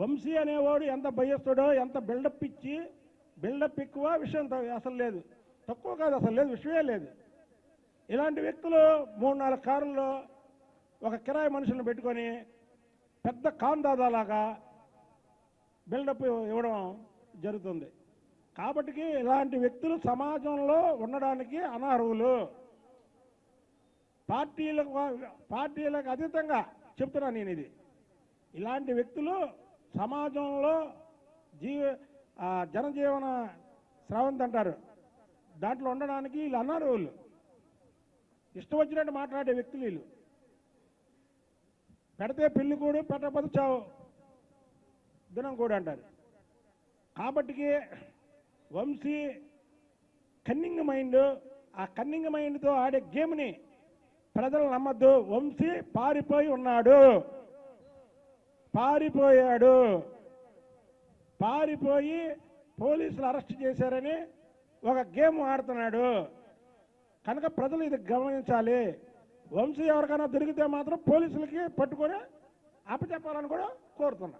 వంశీ అనేవాడు ఎంత భయస్తుడో ఎంత బిల్డప్ ఇచ్చి బిల్డప్ ఎక్కువ విషయం అసలు లేదు. తక్కువ కాదు అసలు లేదు విషయమే లేదు. ఇలాంటి వ్యక్తులు మూడు నాలుగు కారుల్లో ఒక కిరాయి మనుషులను పెట్టుకొని పెద్ద కాందాదాలాగా బిల్డప్ ఇవ్వడం జరుగుతుంది. కాబట్టి ఇలాంటి వ్యక్తులు సమాజంలో ఉండడానికి అనర్హులు. పార్టీలకు పార్టీలకు అతీతంగా చెప్తున్నా నేను ఇది ఇలాంటి వ్యక్తులు సమాజంలో జీవ జనజీవన స్రవంతి అంటారు. దాంట్లో ఉండడానికి వీళ్ళు అనర్హులు ఇష్టం వచ్చినట్టు మాట్లాడే వ్యక్తులు వీళ్ళు. పెడితే పెళ్ళి కూడు పెట్టకపోతే చావు. దినం కూడా అంటారు. కాబట్టికి వంశీ కన్నింగ్ మైండ్ ఆ కన్నింగ్ మైండ్తో ఆడే గేమ్ని ప్రజలు నమ్మద్దు. వంశీ పారిపోయి ఉన్నాడు. పారిపోయాడు. పారిపోయి పోలీసులు అరెస్ట్ చేశారని ఒక గేమ్ ఆడుతున్నాడు. కనుక ప్రజలు ఇది గమనించాలి. వంశీ ఎవరికైనా దొరికితే మాత్రం పోలీసులకి పట్టుకొని అప్పచెప్పాలని కూడా కోరుతున్నా.